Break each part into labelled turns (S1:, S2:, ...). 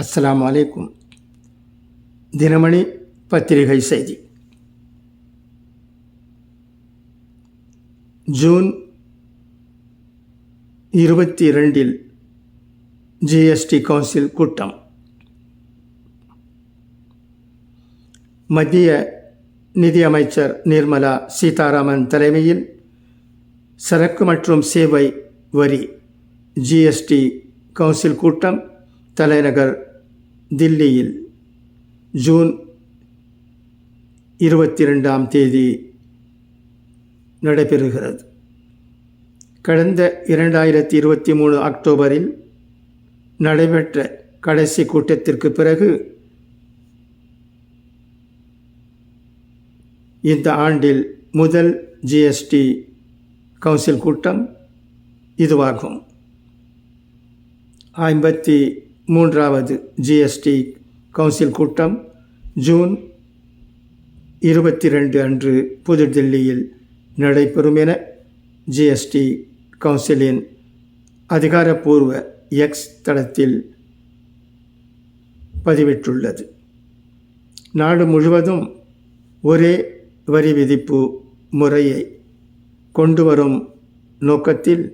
S1: அஸ்லாம் வலைக்கும் தினமணி பத்திரிகை செய்தி. ஜூன் இருபத்தி இரண்டில் ஜிஎஸ்டி கவுன்சில் கூட்டம். மத்திய நிதியமைச்சர் நிர்மலா சீதாராமன் தலைமையில் சரக்கு மற்றும் சேவை வரி ஜிஎஸ்டி கவுன்சில் கூட்டம் தலைநகர் தில்லியில் ஜூன் இருபத்தி ரெண்டாம் தேதி நடைபெறுகிறது. கடந்த இரண்டாயிரத்தி இருபத்தி மூணு அக்டோபரில் நடைபெற்ற கடைசி கூட்டத்திற்கு பிறகு இந்த ஆண்டில் முதல் ஜிஎஸ்டி கவுன்சில் கூட்டம் இதுவாகும். ஐம்பத்தி மூன்றாவது ஜிஎஸ்டி கவுன்சில் கூட்டம் ஜூன் இருபத்தி ரெண்டு அன்று புதுடில்லியில் நடைபெறும் என ஜிஎஸ்டி கவுன்சிலின் அதிகாரப்பூர்வ எக்ஸ் தளத்தில் பதிவிட்டுள்ளது. நாடு முழுவதும் ஒரே வரி விதிப்பு முறையை கொண்டு வரும் நோக்கத்தில்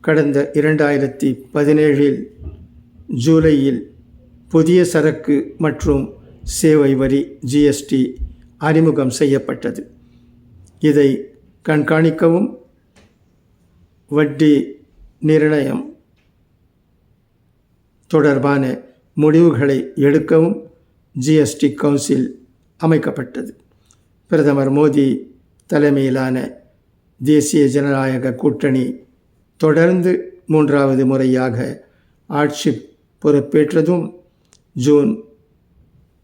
S1: கடந்த இரண்டாயிரத்தி பதினேழில் ஜூலையில் புதிய சரக்கு மற்றும் சேவை வரி ஜிஎஸ்டி அறிமுகம் செய்யப்பட்டது. இதை கண்காணிக்கவும் வட்டி நிர்ணயம் தொடர்பான முடிவுகளை எடுக்கவும் ஜிஎஸ்டி கவுன்சில் அமைக்கப்பட்டது. பிரதமர் மோடி தலைமையிலான தேசிய ஜனநாயக கூட்டணி தொடர்ந்து மூன்றாவது முறையாக ஆட்சி பொறுப்பேற்றதும் ஜூன்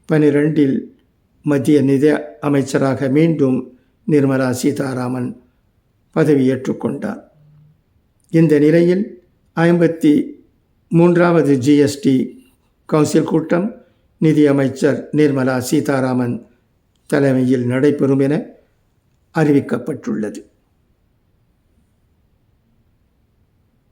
S1: பனிரெண்டில் மத்திய நிதி அமைச்சராக மீண்டும் நிர்மலா சீதாராமன் பதவியேற்றுக்கொண்டார் இந்த நிலையில் ஐம்பத்தி மூன்றாவது ஜிஎஸ்டி கவுன்சில் கூட்டம் நிதியமைச்சர் நிர்மலா சீதாராமன் தலைமையில் நடைபெறும் என அறிவிக்கப்பட்டுள்ளது.